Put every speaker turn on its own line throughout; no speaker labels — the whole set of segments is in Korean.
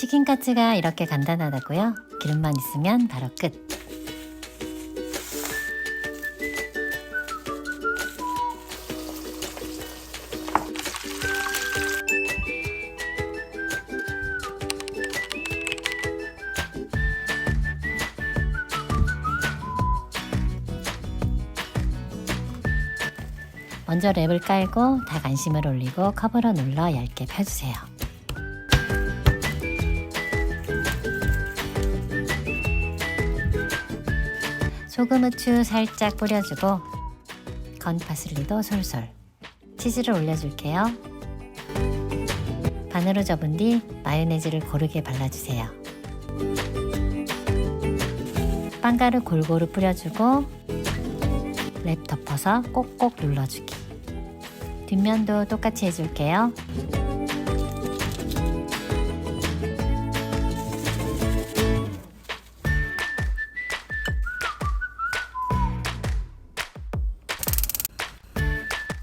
치킨 카츠가 이렇게 간단하다고요? 기름만 있으면 바로 끝. 먼저 랩을 깔고 닭 안심을 올리고 커버를 눌러 얇게 펴주세요. 소금 후추 살짝 뿌려주고 건 파슬리도 솔솔 치즈를 올려줄게요. 반으로 접은 뒤 마요네즈를 고르게 발라주세요. 빵가루 골고루 뿌려주고 랩 덮어서 꼭꼭 눌러주기. 뒷면도 똑같이 해줄게요.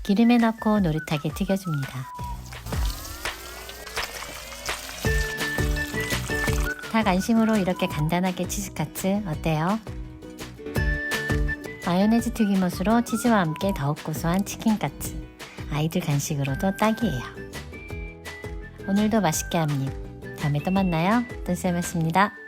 기름에 넣고 노릇하게 튀겨줍니다. 닭 안심으로 이렇게 간단하게 치즈카츠 어때요? 마요네즈 튀김옷으로 치즈와 함께 더욱 고소한 치킨카츠 아이들 간식으로도 딱이에요. 오늘도 맛있게 합니다. 다음에 또 만나요. 뜬쌤이었습니다.